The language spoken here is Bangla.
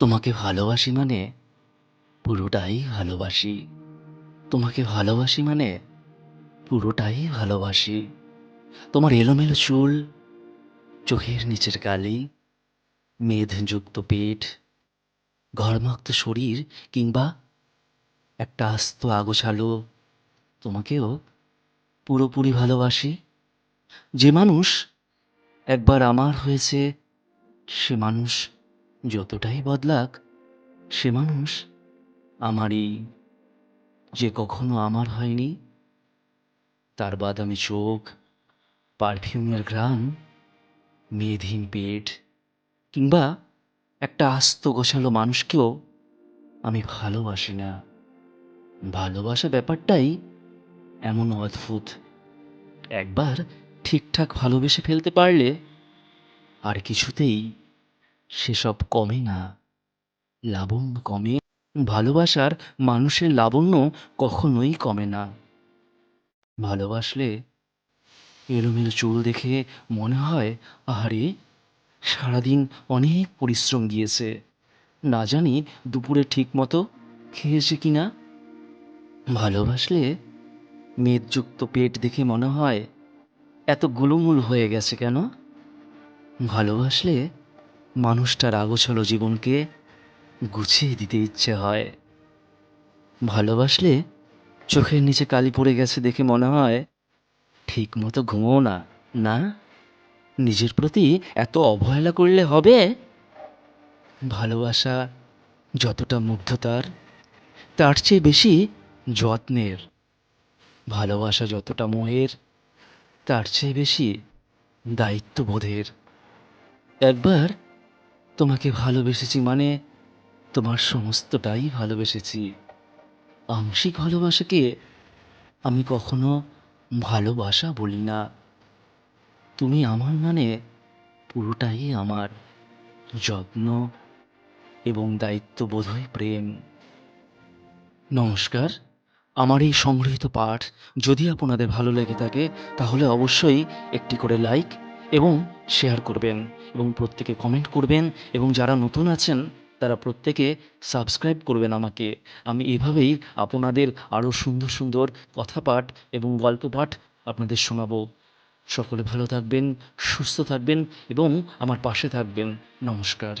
তোমাকে ভালোবাসি মানে পুরোটাই ভালোবাসি। তোমাকে ভালোবাসি মানে পুরোটাই ভালোবাসি। তোমার এলোমেলো চুল, চোখের নিচের কালি মেদযুক্ত পেট, ঘরমাক্ত শরীর কিংবা একটা আস্ত আগোছালো, তোমাকেও পুরোপুরি ভালোবাসি। যে মানুষ একবার আমার হয়েছে, সে মানুষ যতটাই বদলাক, সে মানুষ আমারই। যে কখনো আমার হয়নি, তার বাদামি চোখ পারফিউমের ঘ্রাণ মেধহীন পেট, কিংবা একটা আস্ত গোছালো মানুষকেও আমি ভালোবাসি না। ভালোবাসা ব্যাপারটাই এমন অদ্ভুত। একবার ঠিকঠাক ভালোবেসে ফেলতে পারলে আর কিছুতেই সেসব কমে না। লাবণ্য কমে। ভালোবাসার মানুষের লাবণ্য কখনোই কমে না। ভালোবাসলে এলোমেলো চুল দেখে মনে হয়, আহারে, সারাদিন অনেক পরিশ্রম গিয়েছে। না জানি দুপুরে ঠিক মতো খেয়েছে কি না ভালোবাসলে মেদযুক্ত পেট দেখে মনে হয়, এত গুলুমুল হয়ে গেছে কেন? ভালোবাসলে মানুষটার আগোছালো জীবনকে গুছিয়ে দিতে ইচ্ছে হয়। ভালোবাসলে চোখের নিচে কালি পড়ে গেছে দেখে মনে হয় ঠিক মতো ঘুমো না না? নিজের প্রতি এত অবহেলা করলে হবে? ভালোবাসা যতটা মুগ্ধতার, তার চেয়ে বেশি যত্নের। ভালোবাসা যতটা মোহের, তার চেয়ে বেশি দায়িত্ববোধের। একবার তোমাকে ভালোবেসেছি মানে তোমার সমস্তটাই ভালোবেসেছি। আংশিক ভালোবাসাকে আমি কখনো ভালোবাসা বলি না। তুমি আমার মানে পুরোটাই আমার যত্ন এবং দায়িত্ববোধই প্রেম। নমস্কার, আমার এই সংগৃহীত পাঠ যদি আপনাদের ভালো লেগে থাকে, তাহলে অবশ্যই একটি করে লাইক এবং শেয়ার করবেন এবং প্রত্যেকে কমেন্ট করবেন এবং যারা নতুন আছেন, তারা প্রত্যেকে সাবস্ক্রাইব করবেন আমাকে। আমি এভাবেই আপনাদের আরও সুন্দর সুন্দর কথাপাঠ এবং গল্প পাঠ আপনাদের শোনাব। সকলে ভালো থাকবেন, সুস্থ থাকবেন এবং আমার পাশে থাকবেন। নমস্কার।